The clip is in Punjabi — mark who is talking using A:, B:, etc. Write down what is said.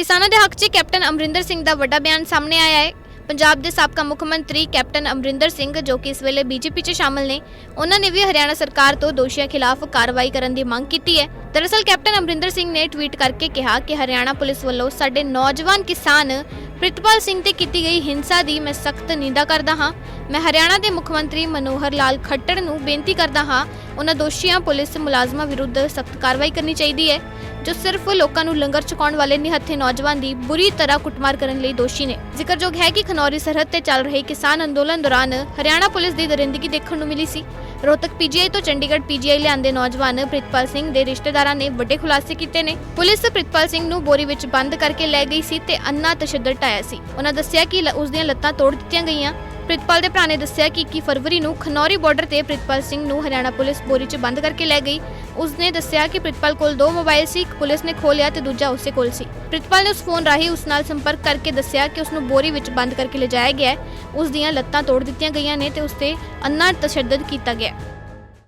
A: ਕਿਸਾਨਾਂ ਦੇ ਹੱਕ 'ਚ ਕੈਪਟਨ ਅਮਰਿੰਦਰ ਸਿੰਘ ਦਾ ਵੱਡਾ ਬਿਆਨ ਸਾਹਮਣੇ ਆਇਆ ਹੈ। ਪੰਜਾਬ ਦੇ ਸਾਬਕਾ ਮੁੱਖ ਮੰਤਰੀ ਕੈਪਟਨ ਅਮਰਿੰਦਰ ਸਿੰਘ ਜੋ ਕਿ ਇਸ ਵੇਲੇ ਬੀਜੇਪੀ 'ਚ ਸ਼ਾਮਲ ਨੇ, ਉਹਨਾਂ ਨੇ ਵੀ ਹਰਿਆਣਾ ਸਰਕਾਰ ਤੋਂ ਦੋਸ਼ੀਆਂ ਖਿਲਾਫ ਕਾਰਵਾਈ ਕਰਨ ਦੀ ਮੰਗ ਕੀਤੀ ਹੈ। ਦਰਅਸਲ ਕੈਪਟਨ ਅਮਰਿੰਦਰ ਸਿੰਘ ਨੇ ਟਵੀਟ ਕਰਕੇ ਕਿਹਾ ਕਿ ਹਰਿਆਣਾ ਪੁਲਿਸ ਵੱਲੋਂ ਸਾਡੇ ਨੌਜਵਾਨ ਕਿਸਾਨ ਪ੍ਰਿਤਪਾਲ ਸਿੰਘ ਤੇ ਕੀਤੀ ਗਈ ਹਿੰਸਾ ਦੀ ਮੈਂ ਸਖਤ ਨਿੰਦਾ ਕਰਦਾ ਹਾਂ। ਮੈਂ ਹਰਿਆਣਾ ਦੇ ਮੁੱਖ ਮੰਤਰੀ ਮਨੋਹਰ ਲਾਲ ਖੱਟੜ ਨੂੰ ਬੇਨਤੀ ਕਰਦਾ ਹਾਂ ਉਹਨਾਂ ਦੋਸ਼ੀਆਂ, ਪੁਲਿਸ ਮੁਲਾਜ਼ਮਾਂ ਵਿਰੁੱਧ ਸਖਤ ਕਾਰਵਾਈ ਕਰਨੀ ਚਾਹੀਦੀ ਹੈ, ਜੋ ਸਿਰਫ ਲੋਕਾਂ ਨੂੰ ਲੰਗਰ ਚੁਕਾਉਣ ਵਾਲੇ ਨਿਹੱਥੇ ਨੌਜਵਾਨ ਦੀ ਬੁਰੀ ਤਰ੍ਹਾਂ ਕੁੱਟਮਾਰ ਕਰਨ ਲਈ ਦੋਸ਼ੀ ਨੇ। ਜ਼ਿਕਰਯੋਗ ਹੈ ਕਿ ਖਨੌਰੀ ਸਰਹੱਦ ਤੇ ਚੱਲ ਰਹੇ ਕਿਸਾਨ ਅੰਦੋਲਨ ਦੌਰਾਨ ਹਰਿਆਣਾ ਪੁਲਿਸ ਦੀ ਦਰਿੰਦਗੀ ਦੇਖਣ ਨੂੰ ਮਿਲੀ ਸੀ। ਰੋਹਤਕ ਪੀਜੀਆਈ ਤੋਂ ਚੰਡੀਗੜ੍ਹ ਪੀਜੀਆਈ ਲਿਆਂਦੇ ਨੌਜਵਾਨ ਪ੍ਰਿਤਪਾਲ ਸਿੰਘ ਦੇ ਰਿਸ਼ਤੇਦਾਰਾਂ ਨੇ ਵੱਡੇ ਖੁਲਾਸੇ ਕੀਤੇ ਨੇ। ਪੁਲਿਸ ਪ੍ਰਿਤਪਾਲ ਸਿੰਘ ਨੂੰ ਬੋਰੀ ਵਿੱਚ ਬੰਦ ਕਰਕੇ ਲੈ ਗਈ ਸੀ ਤੇ ਅੰਨਾ ਤਸ਼ੱਦਦ ਢਾਇਆ ਸੀ। ਉਹਨਾਂ ਦੱਸਿਆ ਕਿ ਲ- ਉਸ ਦੀਆਂ ਲੱਤਾਂ ਤੋੜ ਦਿੱਤੀਆਂ ਗਈਆਂ। ਪ੍ਰਿਤਪਾਲ ਦੇ ਭਰਾ ਨੇ ਦੱਸਿਆ ਕਿ 21 ਫਰਵਰੀ ਨੂੰ ਖਨੌਰੀ ਬਾਰਡਰ ਤੇ ਪ੍ਰਿਤਪਾਲ ਸਿੰਘ ਨੂੰ ਹਰਿਆਣਾ ਪੁਲਿਸ ਬੋਰੀ 'ਚ ਬੰਦ ਕਰਕੇ ਲੈ ਗਈ। ਉਸਨੇ ਦੱਸਿਆ ਕਿ ਪ੍ਰਿਤਪਾਲ ਕੋਲ ਦੋ ਮੋਬਾਈਲ ਸੀ, ਇੱਕ ਪੁਲਿਸ ਨੇ ਖੋਲਿਆ ਤੇ ਦੂਜਾ ਉਸੇ ਕੋਲ ਸੀ। ਪ੍ਰਿਤਪਾਲ ਨੇ ਉਸ ਫੋਨ ਰਾਹੀਂ ਉਸ ਨਾਲ ਸੰਪਰਕ ਕਰਕੇ ਦੱਸਿਆ ਕਿ ਉਸ ਨੂੰ ਬੋਰੀ ਵਿੱਚ ਬੰਦ ਕਰਕੇ ਲਿਜਾਇਆ ਗਿਆ ਹੈ। ਉਸ ਦੀਆਂ ਲੱਤਾਂ ਤੋੜ ਦਿੱਤੀਆਂ ਗਈਆਂ ਨੇ ਤੇ ਉਸ ਤੇ ਅੰਨਾ ਤਸ਼ੱਦਦ ਕੀਤਾ ਗਿਆ ਹੈ।